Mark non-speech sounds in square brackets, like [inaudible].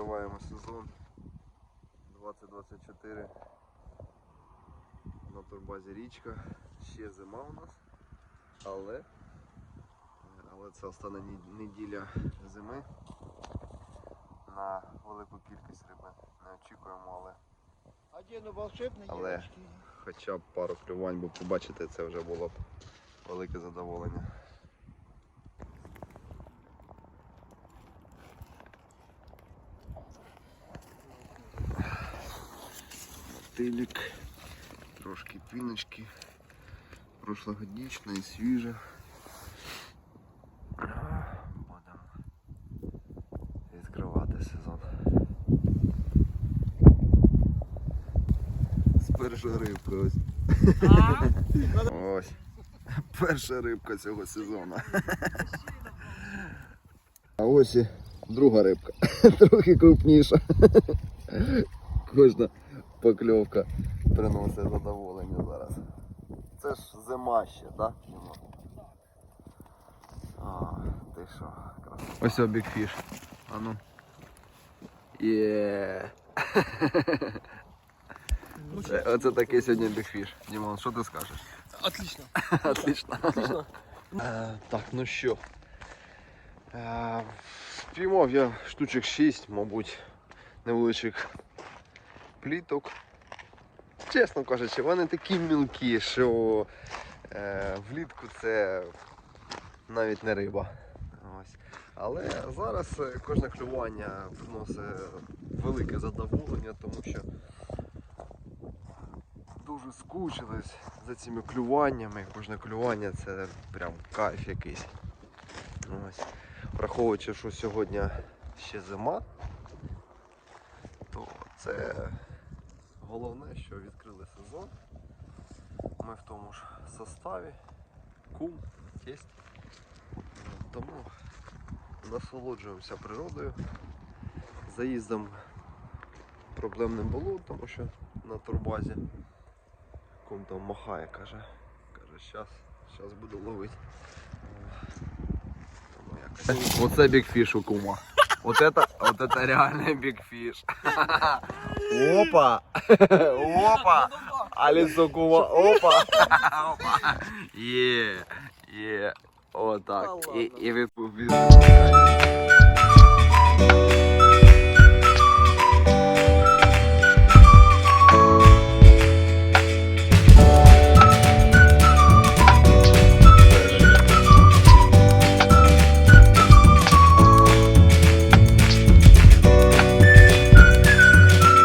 11.24 на турбазі річка. Ще зима у нас. Але, але це остання неділя зими. На велику кількість риби не очікуємо, але Але- хоча б пару клювань, бо побачити це вже було б велике задоволення. Мотилік, трошки піночки, прошлогодічна і свіжа. Будемо відкривати сезон. З першої рибки ось. Ось. Перша рибка цього сезону. А ось і друга рибка. [laughs] Трохи крупніша. Кожна покльовка приносить задоволення зараз. Це ж зима ще, так? Да? А, ти що, красава. Ось о бікфіш. А ну. Є. Це, оце такий сьогодні бікфіш. Дімон, що ти скажеш? Отлично. [laughs] Отлично. Отлично. Е, так, ну що. Е, Спіймав я штучок 6, мабуть, невеличких пліток. Чесно кажучи, вони такі мілкі, що е, влітку це навіть не риба. Ось. Але зараз е, кожне клювання приносить велике задоволення, тому що дуже скучились за цими клюваннями. Кожне клювання це прям кайф якийсь. Ось. Враховуючи, що сьогодні ще зима, то це головне, що відкрили сезон. Ми в тому ж составі, кум, тесть. Тому насолоджуємося природою. Заїздом проблем не було, тому що на турбазі кум там махає, каже. Каже, щас, щас буду ловити. Тому якось. Оце бігфіш у кума. Вот это, вот это реальный бигфиш. Опа! Опа! Але лицо кума, опа! Опа! Є, є. Отак. І, і ви